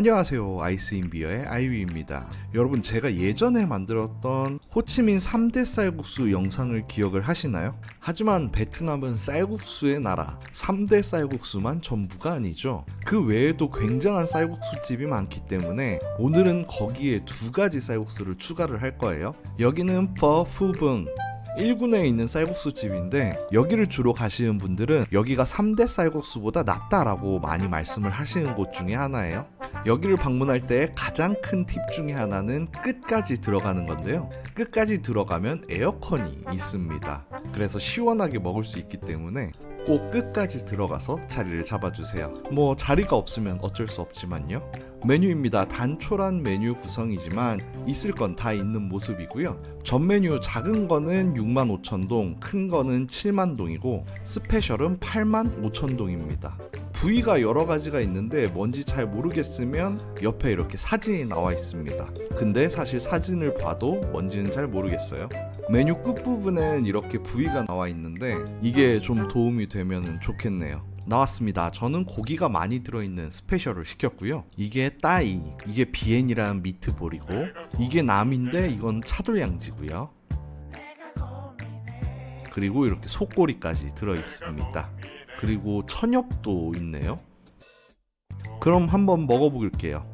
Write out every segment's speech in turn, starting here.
안녕하세요. 아이스인비어의 아이위입니다. 여러분, 제가 예전에 만들었던 호치민 3대 쌀국수 영상을 기억을 하시나요? 하지만 베트남은 쌀국수의 나라, 3대 쌀국수만 전부가 아니죠. 그 외에도 굉장한 쌀국수집이 많기 때문에 오늘은 거기에 두 가지 쌀국수를 추가를 할 거예요. 여기는 버푸붕 1군에 있는 쌀국수 집인데 여기를 주로 가시는 분들은 여기가 3대 쌀국수보다 낫다라고 많이 말씀을 하시는 곳 중에 하나예요. 여기를 방문할 때 가장 큰 팁 중에 하나는 끝까지 들어가는 건데요. 끝까지 들어가면 에어컨이 있습니다. 그래서 시원하게 먹을 수 있기 때문에 꼭 끝까지 들어가서 자리를 잡아주세요. 뭐 자리가 없으면 어쩔 수 없지만요. 메뉴입니다. 단촐한 메뉴 구성이지만 있을 건 다 있는 모습이고요. 전 메뉴 작은 거는 6만 5천 동, 큰 거는 7만 동이고 스페셜은 8만 5천 동입니다. 부위가 여러 가지가 있는데 뭔지 잘 모르겠으면 옆에 이렇게 사진이 나와 있습니다. 근데 사실 사진을 봐도 뭔지는 잘 모르겠어요. 메뉴 끝부분엔 이렇게 부위가 나와 있는데 이게 좀 도움이 되면 좋겠네요. 나왔습니다. 저는 고기가 많이 들어있는 스페셜을 시켰고요. 이게 따이, 이게 비엔이라는 미트볼이고, 이게 남인데 이건 차돌양지고요. 그리고 이렇게 속꼬리까지 들어있습니다. 그리고 천엽도 있네요. 그럼 한번 먹어볼게요.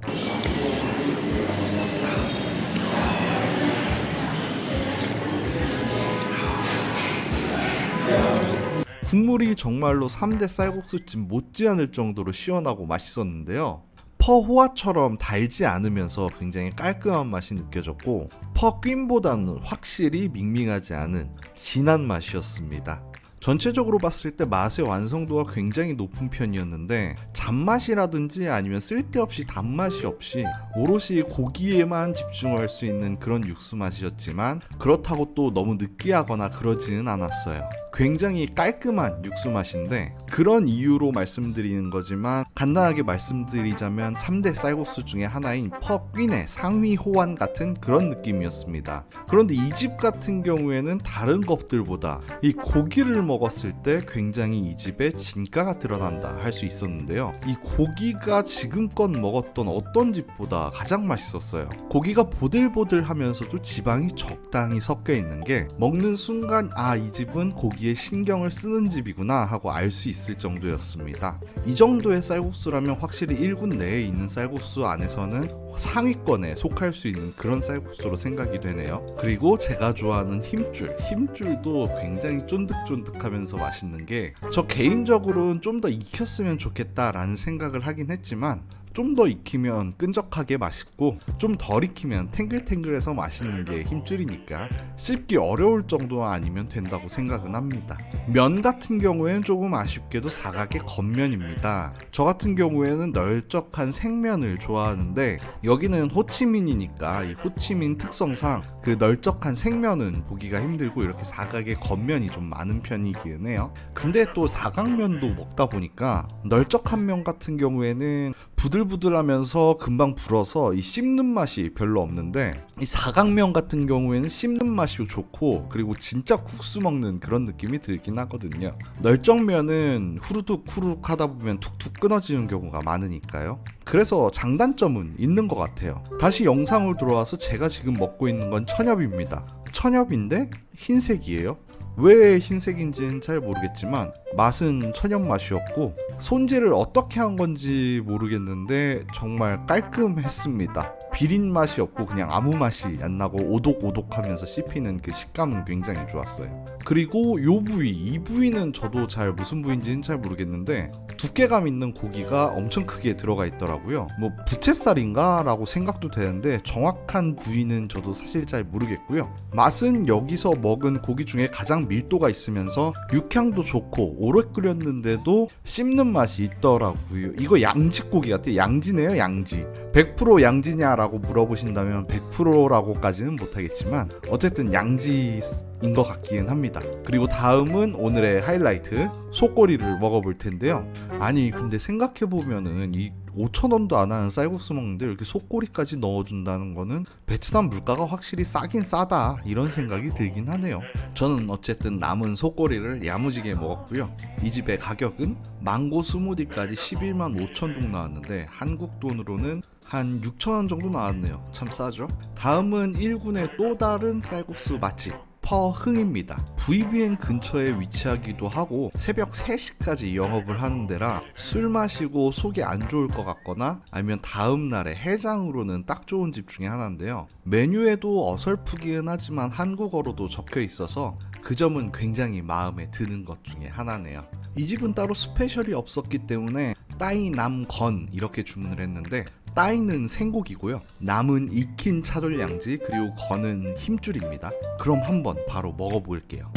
국물이 정말로 3대 쌀국수집 못지않을 정도로 시원하고 맛있었는데요. 퍼 호화처럼 달지 않으면서 굉장히 깔끔한 맛이 느껴졌고 퍼 ꜀보다는 확실히 밍밍하지 않은 진한 맛이었습니다. 전체적으로 봤을 때 맛의 완성도가 굉장히 높은 편이었는데 잔맛이라든지 아니면 쓸데없이 단맛이 없이 오롯이 고기에만 집중할 수 있는 그런 육수 맛이었지만 그렇다고 또 너무 느끼하거나 그러지는 않았어요. 굉장히 깔끔한 육수 맛인데 그런 이유로 말씀드리는 거지만 간단하게 말씀드리자면 3대 쌀국수 중에 하나인 퍼퀸의 상위 호환 같은 그런 느낌이었습니다. 그런데 이 집 같은 경우에는 다른 것들보다 이 고기를 먹 었을 때 굉장히 이 집에 진가가 드러난다 할 수 있었는데요. 이 고기가 지금껏 먹었던 어떤 집보다 가장 맛있었어요. 고기가 보들보들 하면서도 지방이 적당히 섞여 있는 게 먹는 순간 아 이 집은 고기에 신경을 쓰는 집이구나 하고 알 수 있을 정도였습니다. 이 정도의 쌀국수라면 확실히 1군 내에 있는 쌀국수 안에서는 상위권에 속할 수 있는 그런 쌀국수로 생각이 되네요. 그리고 제가 좋아하는 힘줄, 힘줄도 굉장히 쫀득쫀득하면서 맛있는 게 저 개인적으로는 좀 더 익혔으면 좋겠다라는 생각을 하긴 했지만 좀 더 익히면 끈적하게 맛있고 좀 덜 익히면 탱글탱글해서 맛있는 게 힘줄이니까 씹기 어려울 정도 아니면 된다고 생각은 합니다. 면 같은 경우에는 조금 아쉽게도 사각의 겉면입니다. 저 같은 경우에는 널쩍한 생면을 좋아하는데 여기는 호치민이니까 이 호치민 특성상 그 널쩍한 생면은 보기가 힘들고 이렇게 사각의 겉면이 좀 많은 편이기는 해요. 근데 또 사각면도 먹다 보니까 널쩍한 면 같은 경우에는 부들 부들하면서 금방 불어서 이 씹는 맛이 별로 없는데 이 사각면 같은 경우에는 씹는 맛이 좋고 그리고 진짜 국수 먹는 그런 느낌이 들긴 하거든요. 널쩍면은 후루룩 후루룩 하다 보면 툭툭 끊어지는 경우가 많으니까요. 그래서 장단점은 있는 것 같아요. 다시 영상으로 들어와서 제가 지금 먹고 있는 건 천엽입니다. 천엽인데 흰색이에요. 왜 흰색인지는 잘 모르겠지만 맛은 천연 맛이었고 손질을 어떻게 한 건지 모르겠는데 정말 깔끔했습니다. 비린 맛이 없고 그냥 아무 맛이 안 나고 오독오독하면서 씹히는 그 식감은 굉장히 좋았어요. 그리고 요 부위, 이 부위는 저도 잘 무슨 부위인지는 잘 모르겠는데 두께감 있는 고기가 엄청 크게 들어가 있더라고요. 뭐 부채살인가 라고 생각도 되는데 정확한 부위는 저도 사실 잘 모르겠고요. 맛은 여기서 먹은 고기 중에 가장 밀도가 있으면서 육향도 좋고 오래 끓였는데도 씹는 맛이 있더라고요. 이거 양지고기 같아요. 양지네요, 양지. 100% 양지냐라고 물어보신다면 100%라고까지는 못하겠지만 어쨌든 양지 인 것 같긴 합니다. 그리고 다음은 오늘의 하이라이트 속꼬리를 먹어볼 텐데요. 아니 근데 생각해 보면은 이 5천 원도 안 하는 쌀국수 먹는데 이렇게 속꼬리까지 넣어준다는 거는 베트남 물가가 확실히 싸긴 싸다 이런 생각이 들긴 하네요. 저는 어쨌든 남은 속꼬리를 야무지게 먹었고요. 이 집의 가격은 망고 스무디까지 11만 5천 동 나왔는데 한국 돈으로는 한 6천 원 정도 나왔네요. 참 싸죠? 다음은 1군의 또 다른 쌀국수 맛집. 퍼흥입니다. VBN 근처에 위치하기도 하고 새벽 3시까지 영업을 하는 데라 술 마시고 속이 안 좋을 것 같거나 아니면 다음 날에 해장으로는 딱 좋은 집 중에 하나인데요. 메뉴에도 어설프기는 하지만 한국어로도 적혀 있어서 그 점은 굉장히 마음에 드는 것 중에 하나네요. 이 집은 따로 스페셜이 없었기 때문에 따이 남건 이렇게 주문을 했는데 따이는 생고기고요. 남은 익힌 차돌양지 그리고 건은 힘줄입니다. 그럼 한번 바로 먹어볼게요.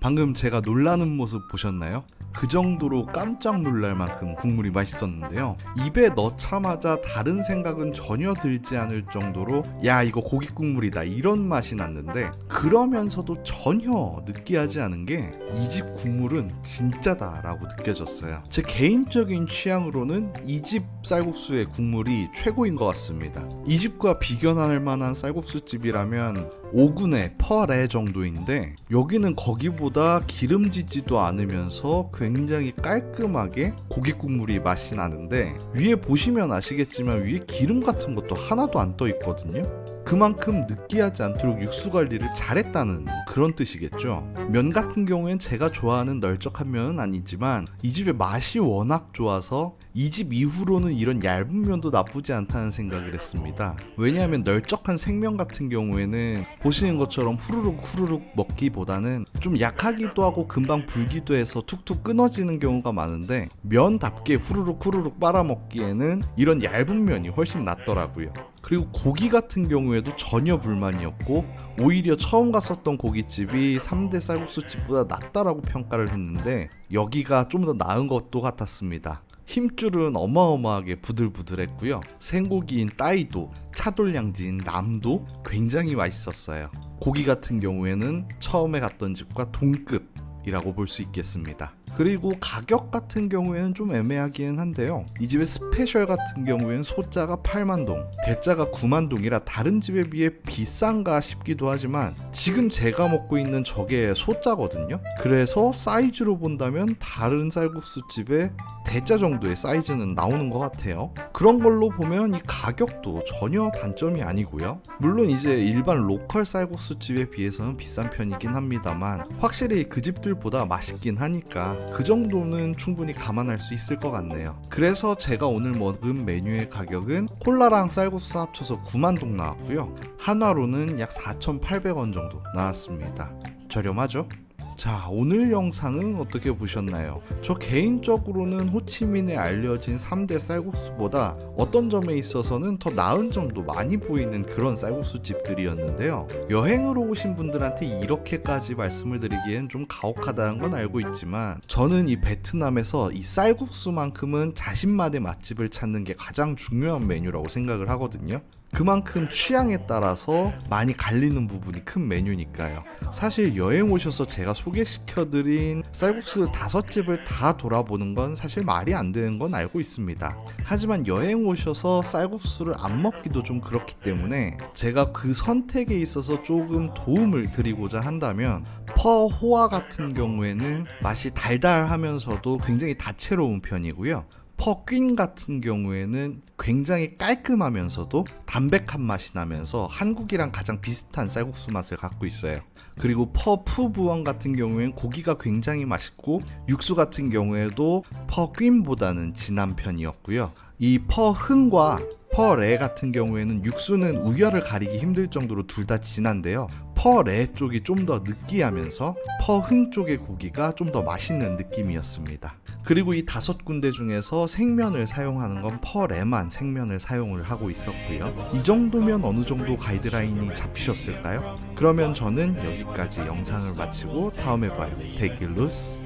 방금 제가 놀라는 모습 보셨나요? 그 정도로 깜짝 놀랄 만큼 국물이 맛있었는데요. 입에 넣자마자 다른 생각은 전혀 들지 않을 정도로 야 이거 고기 국물이다 이런 맛이 났는데 그러면서도 전혀 느끼하지 않은 게 이 집 국물은 진짜다라고 느껴졌어요. 제 개인적인 취향으로는 이 집 쌀국수의 국물이 최고인 것 같습니다. 이 집과 비견할 만한 쌀국수 집이라면 5군의 퍼레 정도인데 여기는 거기보다 기름지지도 않으면서 굉장히 깔끔하게 고기 국물이 맛이 나는데 위에 보시면 아시겠지만 위에 기름 같은 것도 하나도 안 떠 있거든요. 그만큼 느끼하지 않도록 육수 관리를 잘했다는 그런 뜻이겠죠. 면 같은 경우엔 제가 좋아하는 널쩍한 면은 아니지만 이 집의 맛이 워낙 좋아서 이 집 이후로는 이런 얇은 면도 나쁘지 않다는 생각을 했습니다. 왜냐하면 널쩍한 생면 같은 경우에는 보시는 것처럼 후루룩 후루룩 먹기보다는 좀 약하기도 하고 금방 불기도 해서 툭툭 끊어지는 경우가 많은데 면답게 후루룩 후루룩 빨아먹기에는 이런 얇은 면이 훨씬 낫더라고요. 그리고 고기 같은 경우에도 전혀 불만이었고 오히려 처음 갔었던 고깃집이 3대 쌀국수집보다 낫다라고 평가를 했는데 여기가 좀 더 나은 것도 같았습니다. 힘줄은 어마어마하게 부들부들했고요. 생고기인 따이도 차돌량지인 남도 굉장히 맛있었어요. 고기 같은 경우에는 처음에 갔던 집과 동급 이라고 볼 수 있겠습니다. 그리고 가격 같은 경우에는 좀 애매하기는 한데요. 이 집의 스페셜 같은 경우에는 소자가 8만 동, 대자가 9만 동이라 다른 집에 비해 비싼가 싶기도 하지만 지금 제가 먹고 있는 저게 소자거든요. 그래서 사이즈로 본다면 다른 쌀국수 집에 대자 정도의 사이즈는 나오는 것 같아요. 그런 걸로 보면 이 가격도 전혀 단점이 아니고요. 물론 이제 일반 로컬 쌀국수 집에 비해서는 비싼 편이긴 합니다만 확실히 그 집들보다 맛있긴 하니까 그 정도는 충분히 감안할 수 있을 것 같네요. 그래서 제가 오늘 먹은 메뉴의 가격은 콜라랑 쌀국수 합쳐서 9만 동 나왔고요. 한화로는 약 4,800원 정도 나왔습니다. 저렴하죠? 자, 오늘 영상은 어떻게 보셨나요? 저 개인적으로는 호치민에 알려진 3대 쌀국수보다 어떤 점에 있어서는 더 나은 점도 많이 보이는 그런 쌀국수 집들이었는데요. 여행으로 오신 분들한테 이렇게까지 말씀을 드리기엔 좀 가혹하다는 건 알고 있지만 저는 이 베트남에서 이 쌀국수만큼은 자신만의 맛집을 찾는 게 가장 중요한 메뉴라고 생각을 하거든요. 그만큼 취향에 따라서 많이 갈리는 부분이 큰 메뉴니까요. 사실 여행 오셔서 제가 소개시켜드린 쌀국수 다섯 집을 다 돌아보는 건 사실 말이 안 되는 건 알고 있습니다. 하지만 여행 오셔서 쌀국수를 안 먹기도 좀 그렇기 때문에 제가 그 선택에 있어서 조금 도움을 드리고자 한다면 퍼호아 같은 경우에는 맛이 달달하면서도 굉장히 다채로운 편이고요. 퍼퀸 같은 경우에는 굉장히 깔끔하면서도 담백한 맛이 나면서 한국이랑 가장 비슷한 쌀국수 맛을 갖고 있어요. 그리고 퍼푸부엉 같은 경우에는 고기가 굉장히 맛있고 육수 같은 경우에도 퍼퀸보다는 진한 편이었고요. 이 퍼흥과 퍼레 같은 경우에는 육수는 우열을 가리기 힘들 정도로 둘 다 진한데요. 퍼레 쪽이 좀 더 느끼하면서 퍼흥 쪽의 고기가 좀 더 맛있는 느낌이었습니다. 그리고 이 다섯 군데 중에서 생면을 사용하는 건 퍼레만 생면을 사용을 하고 있었고요. 이 정도면 어느 정도 가이드라인이 잡히셨을까요? 그러면 저는 여기까지 영상을 마치고 다음에 봐요. Take it loose.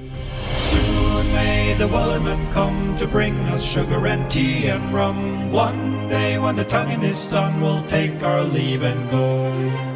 Soon may the Wellerman come to bring us sugar and tea and rum. One day when the tonguing is done, we'll take our leave and go.